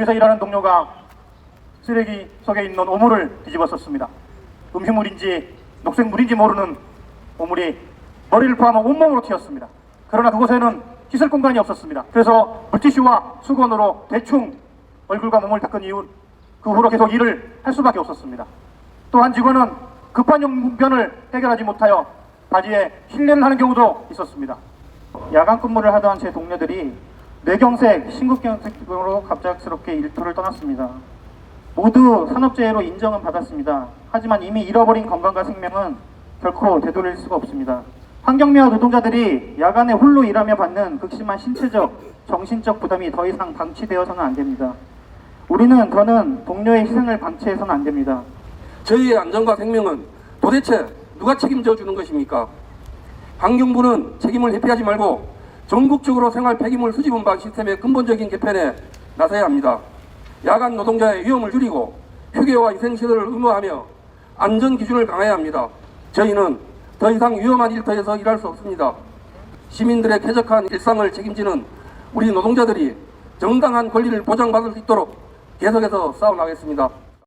뒤에서 일하는 동료가 쓰레기 속에 있는 오물을 뒤집었었습니다. 음식물인지 녹색물인지 모르는 오물이 머리를 포함한 온몸으로 튀었습니다. 그러나 그곳에는 씻을 공간이 없었습니다. 그래서 물티슈와 수건으로 대충 얼굴과 몸을 닦은 이후 그 후로 계속 일을 할 수밖에 없었습니다. 또한 직원은 급한 용변을 해결하지 못하여 바지에 힐내를 하는 경우도 있었습니다. 야간 근무를 하던 제 동료들이 뇌경색, 심근경색으로 갑작스럽게 일터를 떠났습니다. 모두 산업재해로 인정은 받았습니다. 하지만 이미 잃어버린 건강과 생명은 결코 되돌릴 수가 없습니다. 환경미화 노동자들이 야간에 홀로 일하며 받는 극심한 신체적, 정신적 부담이 더 이상 방치되어서는 안 됩니다. 우리는 더는 동료의 희생을 방치해서는 안 됩니다. 저희의 안전과 생명은 도대체 누가 책임져 주는 것입니까? 환경부는 책임을 회피하지 말고 전국적으로 생활 폐기물 수집 운반 시스템의 근본적인 개편에 나서야 합니다. 야간 노동자의 위험을 줄이고 휴게와 위생시설을 의무화하며 안전 기준을 강화해야 합니다. 저희는 더 이상 위험한 일터에서 일할 수 없습니다. 시민들의 쾌적한 일상을 책임지는 우리 노동자들이 정당한 권리를 보장받을 수 있도록 계속해서 싸워나가겠습니다.